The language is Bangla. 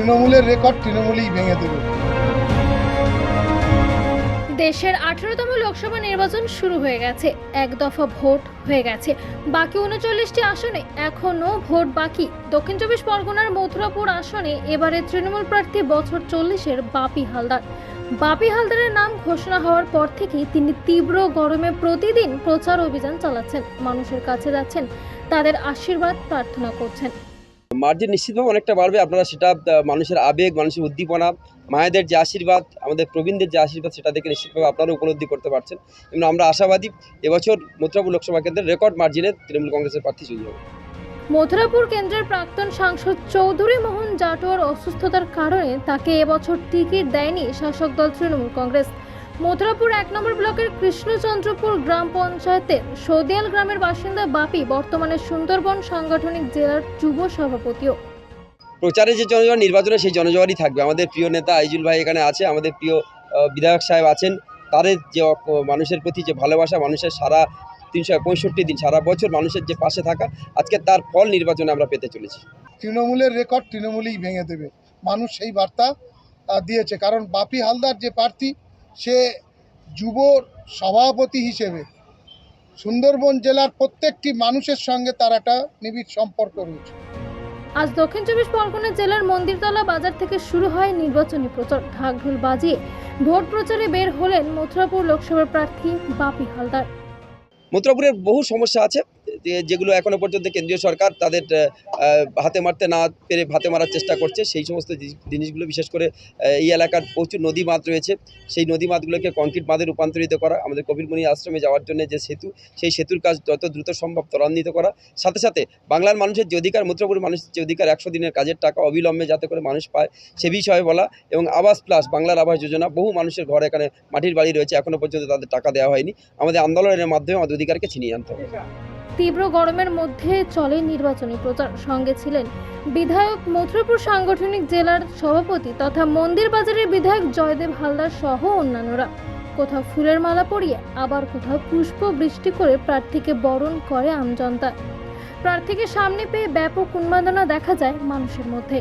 তৃণমূলের রেকর্ড তৃণমূলই ভেঙে দেবে। দেশের আঠারোতম লোকসভা নির্বাচন শুরু হয়ে গেছে। এক দফা ভোট হয়ে গেছে। বাকি উনচল্লিশটি আসনে এখনও ভোট বাকি। দক্ষিণ চব্বিশ পরগনার মথুরাপুর আসনে এবারে তৃণমূল প্রার্থী বছর চল্লিশের বাপি হালদার। বাপি হালদারের নাম ঘোষণা হওয়ার পর থেকেই তিনি তীব্র গরমে প্রতিদিন প্রচার অভিযান চালাচ্ছেন। মানুষের কাছে যাচ্ছেন। তাদের আশীর্বাদ প্রার্থনা করছেন। মার্জিন নিশ্চিতভাবে অনেকটা বাড়বে। আপনারা সেটা মানুষের আবেগ, মানুষের উদ্দীপনা, মায়েদের যে আশীর্বাদ, আমাদের প্রবীণদের যে আশীর্বাদ, সেটা দেখে নিশ্চিতভাবে আপনারা উপলব্ধি করতে পারছেন। এবং আমরা আশাবাদী, এবছর মথুরাপুর লোকসভা কেন্দ্রের রেকর্ড মার্জিনে তৃণমূল কংগ্রেসের প্রার্থী জয়ী হবে। মথুরাপুর কেন্দ্রের প্রাক্তন সাংসদ চৌধুরী মোহন জাটোয়ার অসুস্থতার কারণে তাকে এবছর টিকিট দেয়নি শাসক দল তৃণমূল কংগ্রেস। মথুরাপুর এক নম্বর ব্লকের কৃষ্ণচন্দ্রপুর গ্রাম পঞ্চায়েতের সদিয়াল গ্রামের বাসিন্দা বাপি বর্তমানে সুন্দরবন সাংগঠনিক জেলার যুব সভাপতিও। প্রচারে যে জনজোয়ার নির্বাচনে সেই জনজোয়ারই থাকবে। আমাদের প্রিয় নেতা আইজুল ভাই এখানে আছে আমাদের প্রিয় বিধায়ক সাহেব আছেন। তাদের যে মানুষের প্রতি যে ভালোবাসা মানুষের সারা তিনশো পঁয়ষট্টি দিন সারা বছর মানুষের যে পাশে থাকা আজকে তার ফল নির্বাচনে আমরা পেতে চলেছি। তৃণমূলের রেকর্ড তৃণমূলই ভেঙে দেবে। মানুষ সেই বার্তা দিয়েছে। কারণ বাপি হালদার যে প্রার্থী সে যুব সভাপতি হিসেবে সুন্দরবন জেলার প্রত্যেকটি মানুষের সঙ্গে তার একটা নিবিড় সম্পর্ক রয়েছে। আজ দক্ষিণ চব্বিশ পরগনা জেলার মন্দিরতলা বাজার থেকে শুরু হয় নির্বাচনী প্রচার। ঢাকঢোল বাজিয়ে ভোট প্রচারে বের হলেন মথুরাপুর লোকসভার প্রার্থী বাপি হালদার। মথুরাপুরের বহু সমস্যা আছে। যেগুলো এখনও পর্যন্ত কেন্দ্রীয় সরকার তাদের হাতে মারতে না পেরে হাতে মারার চেষ্টা করছে, সেই সমস্ত জিনিসগুলো বিশেষ করে এই এলাকার প্রচুর নদী বাঁধ রয়েছে। সেই নদী বাঁধগুলোকে কংক্রিট বাঁধে রূপান্তরিত করা, আমাদের কবিরমণি আশ্রমে যাওয়ার জন্য যে সেতু, সেই সেতুর কাজ যত দ্রুত সম্ভব ত্বরান্বিত করা। সাথে সাথে বাংলার মানুষের যে অধিকার মথুরাপুরের মানুষের যে অধিকার, একশো দিনের কাজের টাকা অবিলম্বে যাতে করে মানুষ পায়, সে বিষয়ে বলা এবং আবাস প্লাস বাংলার আবাস যোজনা, বহু মানুষের ঘর এখানে মাটির বাড়ি রয়েছে এখনও পর্যন্ত তাদের টাকা দেওয়া হয়নি। আমাদের আন্দোলনের মাধ্যমে আমাদের অধিকারকে ছিনিয়ে আনতে হবে। তীব্র গরমের মধ্যে চলে নির্বাচনী প্রচার। সঙ্গে ছিলেন বিধায়ক মথুরাপুর সাংগঠনিক জেলার সভাপতি তথা মন্দির বাজারের বিধায়ক জয়দেব হালদার সহ অন্যান্যরা। কোথাও ফুলের মালা পরিয়ে, আবার কোথাও পুষ্প বৃষ্টি করে প্রার্থীকে বরণ করে আমজনতা। প্রার্থীকে সামনে পেয়ে ব্যাপক উন্মাদনা দেখা যায় মানুষের মধ্যে।